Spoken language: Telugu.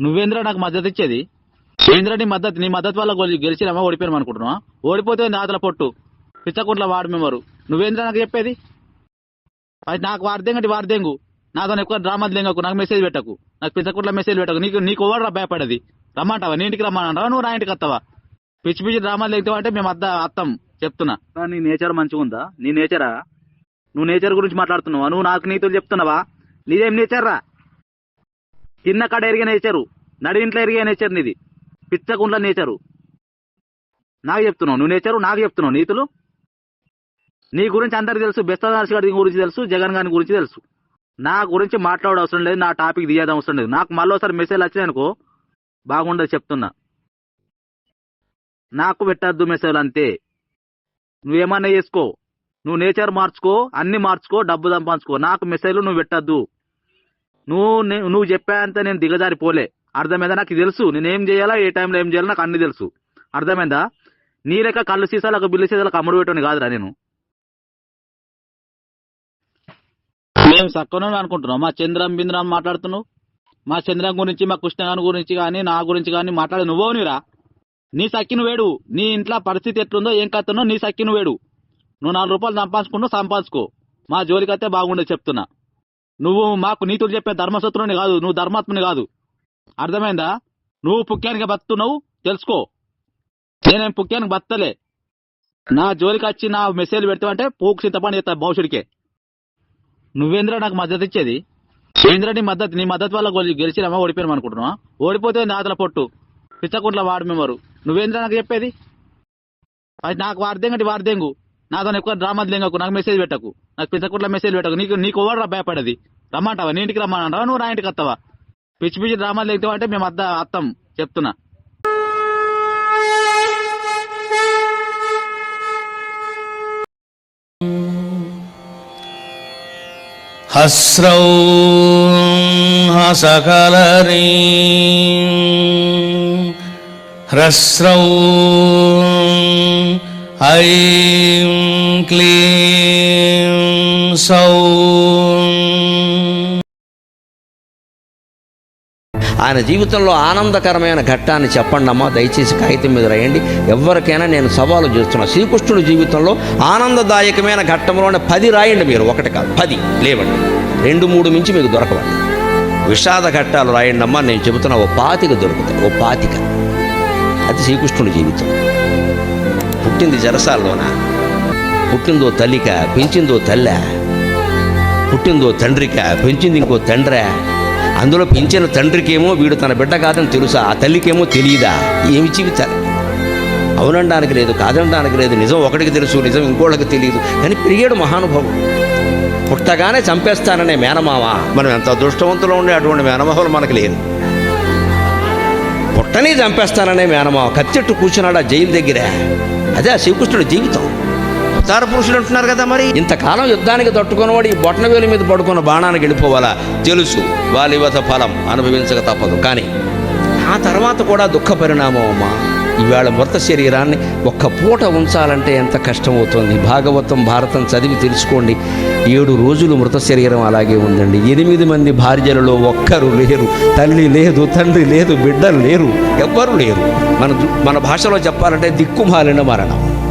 నువ్వేంద్ర నాకు మద్దతు ఇచ్చేది? ఏంద్ర నీ మద్దతు? నీ మద్దతు వల్ల గెలిచినామా ఓడిపోయాం అనుకుంటున్నావా? ఓడిపోతే నాతల పొట్టు? పిచ్చకుంట్ల వాడు మెంబరు నువ్వేంద్ర నాకు చెప్పేది? అది నాకు వార్దెంగటి వార్దెంగు నాతో ఎక్కువ డ్రామా దెంగకు నాకు మెసేజ్ పెట్టకు. నాకు పిచ్చకుంట్ల మెసేజ్ పెట్టకు. నీకు నీకు ఓడరా భయపడేది? రమ్మంటావా? నీ ఇంటికి రమ్మంటావా నువ్వు నా ఇంటికి వస్తావా? పిచ్చి పిచ్చి డ్రామాలు తెగుతావు అంటే మేము అద్ద అత్తం. చెప్తున్నా. నీ నేచర్ మంచిగా ఉందా? నీ నేచరా? నువ్వు నేచర్ గురించి మాట్లాడుతున్నావా? నువ్వు నాకు నీతులు చెప్తున్నావా? నీదేం నేచర్ రా చిన్న కాడ ఎరిగే నేచరు నడి ఇంట్లో ఎరిగే నేచర్ నీది. పిచ్చకుండ్ల నేచరు. నాకు చెప్తున్నావు నువ్వు నేచరు నాకు చెప్తున్నావు నీతులు? నీ గురించి అందరికి తెలుసు బెస్తదాసి గారి గురించి తెలుసు జగన్ గారి గురించి తెలుసు. నా గురించి మాట్లాడే అవసరం లేదు నా టాపిక్ తీయడం అవసరం లేదు. నాకు మళ్ళీ ఒకసారి మెసేజ్ వచ్చినాయనుకో బాగుండదు చెప్తున్నా. నాకు పెట్టద్దు మెసేజ్ అంతే. నువ్వేమన్నా చేసుకో నువ్వు నేచర్ మార్చుకో అన్ని మార్చుకో డబ్బు సంపాదించుకో. నాకు మెసేజ్లు నువ్వు పెట్టద్దు. నువ్వు నువ్వు చెప్పేంత నేను దిగజారిపోలే అర్థమైందా? నాకు తెలుసు. నేనేం చేయాలా? ఏ టైంలో ఏం చేయాలో నాకు అన్ని తెలుసు. అర్థమైందా? నీ లెక్క కళ్ళు సీసాలకు బిల్లు సీసాలకు అమ్ముడు పెట్టని కాదురా నేను. మేము సక్కనం అనుకుంటున్నాం. మా చంద్రం బింద్రం మాట్లాడుతున్నావు? మా చంద్రం గురించి మా కృష్ణగాని గురించి కానీ నా గురించి కానీ మాట్లాడే నువ్వో నీరా నీ సక్కిన వేడు నీ ఇంట్లో పరిస్థితి ఎట్లుందో ఏం కత్తున్నో నీ సక్కిన వేడు నువ్వు నాలుగు రూపాయలు సంపాదించుకుంటూ సంపాదించుకో. మా జోలికైతే బాగుండేది చెప్తున్నా. నువ్వు మాకు నీతులు చెప్పే ధర్మశత్రుని కాదు నువ్వు ధర్మాత్మని కాదు. అర్థమైందా? నువ్వు పుక్యానికి బతున్నావు తెలుసుకో. నేనేం పుక్యానికి బతలే నా జోలికి వచ్చి నా మెసేజ్ పెడతావంటే పోకు సిద్ధపడి చేస్తా భవిష్యుడికే నువ్వేంద్ర నాకు మద్దతు ఇచ్చేది? ఏంద్ర నీ మద్దతు? నీ మద్దతు వల్ల గెలిచినామా ఓడిపోయాం అనుకుంటున్నావా? ఓడిపోతే నాతల పొట్టు? పిచ్చకుంట్ల వార్డు మెంబరు నువ్వేంద్ర నాకు చెప్పేది? అది నాకు వార్దేంగటి వార్దేంగు నాతో ఎక్కువ డ్రామా లేకు నాకు మెసేజ్ పెట్టకు. నాకు పిచ్చకుట్ల మెసేజ్ పెట్టకు. నీకు నీకు ఓడరా భయపడేది. రమ్మంటావా? నీ ఇంటికి రమ్మంటావా నువ్వు నా ఇంటికి వస్తావా? పిచ్చి పిచ్చి డ్రామా లేకపోతే అంటే మేము అద్ద అత్తం. చెప్తున్నా. హస్రౌ హసకలరీ. హ్రస్రౌ ऐं क्लीं सौ ఆయన జీవితంలో ఆనందకరమైన ఘట్టాన్ని చెప్పండి అమ్మా దయచేసి కాగితం మీద రాయండి ఎవరికైనా నేను సవాలు చేస్తున్నా శ్రీకృష్ణుడి జీవితంలో ఆనందదాయకమైన ఘట్టంలోనే పది రాయండి మీరు ఒకటి కాదు పది లేవండి రెండు మూడు మించి మీకు దొరకవండి విషాద ఘట్టాలు రాయండి అమ్మా నేను చెబుతున్నా ఓ పాతిక దొరుకుతాయి ఓ పాతిక అది శ్రీకృష్ణుడి జీవితం పుట్టింది జరసాల్లోన. పుట్టిందో తల్లిక పెంచిందో తల్ల. పుట్టిందో తండ్రిక పెంచింది ఇంకో తండ్రే. అందులో పెంచిన తండ్రికేమో వీడు తన బిడ్డ కాదని తెలుసా? ఆ తల్లికేమో తెలియదా ఏమి జీవితాలు అవునడానికి లేదు కాదనడానికి లేదు. నిజం ఒకటికి తెలుసు నిజం ఇంకోళ్ళకి తెలియదు కానీ పెరిగాడు మహానుభావుడు. పుట్టగానే చంపేస్తాననే మేనమావ. మనం ఎంత అదృష్టవంతులు ఉండే అటువంటి మేనమామలు మనకు లేరు. పుట్టని చంపేస్తాననే మేనమావ. కత్తిట్టు కూర్చున్నాడు ఆ జైలు దగ్గర. అదే ఆ శ్రీకృష్ణుడి జీవితం. అవతార పురుషులు అంటున్నారు కదా మరి? ఇంతకాలం యుద్ధానికి తట్టుకున్నవాడు ఈ బొట్టనవేలు మీద పడుకున్న బాణానికి వెళ్ళిపోవాలా? తెలుసు వాలివత ఫలం అనుభవించక తప్పదు. కానీ ఆ తర్వాత కూడా దుఃఖ పరిణామం అమ్మా. ఇవాళ మృత శరీరాన్ని ఒక్క పూట ఉంచాలంటే ఎంత కష్టం అవుతుంది భాగవతం భారతం చదివి తెలుసుకోండి. ఏడు రోజులు మృత శరీరం అలాగే ఉందండి. ఎనిమిది మంది భార్యలలో ఒక్కరు లేరు. తల్లి లేదు తండ్రి లేదు బిడ్డలు లేరు ఎవ్వరు లేరు. మన మన భాషలో చెప్పాలంటే దిక్కుమాలిన మరణం.